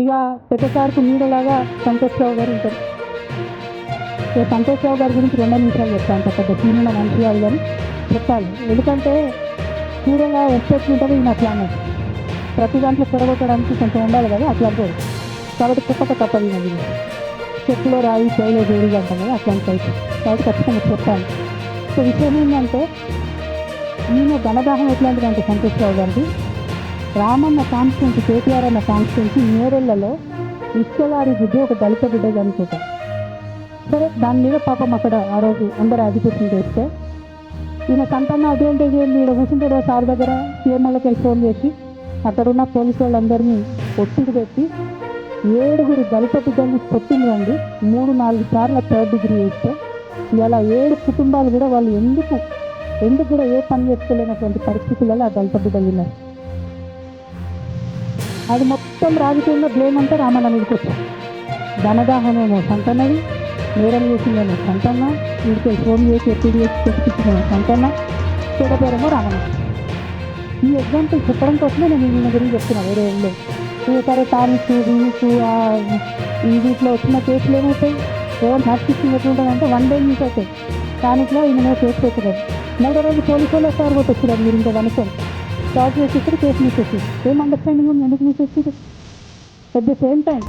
ఇక పెద్దసార్కు నీడలాగా సంతోష్రావు గారు ఉంటారు. ఇక సంతోష్రావు గారి గురించి రెండు నిమిషాలు చెప్తాను అంత పెద్ద సీనియర్ మనిషి వాళ్ళు కానీ చెప్పాలి. ఎందుకంటే చూడగా ఎక్స్పెక్ట్ ఉంటుంది ఈయన అట్లా ప్రతి దాంట్లో పొడగొట్టడానికి కొంచెం ఉండాలి కదా అట్లా అంటారు. కాబట్టి చెప్పక తప్పదు నది గురించి చెట్టులో రాయి చేయలే జోడిగా అంటాం కదా అట్లాంటి టైప్. కాబట్టి ఖచ్చితంగా చెప్తాను. సో విషయం ఏంటంటే ఈయన ధనదాహం ఎట్లాంటిదంటే సంతోష్రావు గారిది రామన్న కాన్స్టిట్యూన్సీ కేటీఆర్ అన్న కాన్స్టిట్యూన్సీ నేరెళ్ళలో ఇసుకలారి బిడ్డ ఒక దళిత బిడ్డ చనిపోతాం సరే దాని మీద పాపం అక్కడ ఆ రోజు అందరూ అధిపత్యం చేస్తే ఈయన సంతాన అడ్వాంటేజ్ ఏంది? ఈడ కూర్చుంటాడు సార్ దగ్గర? సీఎంఎల్కి వెళ్ళి ఫోన్ చేసి అక్కడ ఉన్న పోలీసు వాళ్ళందరినీ ఒత్తిడి పెట్టి ఏడుగురు దళిత బిడ్డల్ని కొట్టిందండి మూడు నాలుగు సార్లు థర్డ్ డిగ్రీ వేస్తే ఇలా ఏడు కుటుంబాలు కూడా వాళ్ళు ఎందుకు ఎందుకు కూడా ఏ పని చేసుకోలేనటువంటి పరిస్థితులలో ఆ దళిత బిడ్డలు ఉన్నారు. అది మొత్తం రాజకీయంగా బ్లేమ్ అంతా రామన్న మీదకి వచ్చింది. ధనదాహమేమో సంతన్నది నేరం చేసిందేమో సంతన్న వీడికి ఫోన్ చేసి ఎప్పుడు చేసి తెచ్చిపించిందేమో సంతన్న చెడ పేరేమో రామన్న ఈ ఎగ్జాంపుల్ చెప్పడం కోసమే నేను ఈయన గురించి చెప్తున్నా వేరే ఏం సరే టానిక్ వీక్ ఈ వీటిలో వచ్చిన కేసులు ఏమవుతాయి? ఎవరు నడిపిస్తుంది ఎట్లుంటుందంటే వన్ డే యూస్ అవుతాయి టానిక్లో ఈయన కేసు పెట్టలేదు. మూడో రోజు పోలీసు వాళ్ళు ఎఫ్ఐఆర్ కొట్టొచ్చారు. మీరు ఇంకా కనుక్కొని స్టార్ట్ చేసి ఇక్కడ కేసు మూసేసి సేమ్ అండర్స్టాండింగ్ ఉంది ఎందుకు మూసేసి అట్ ది సేమ్ టైం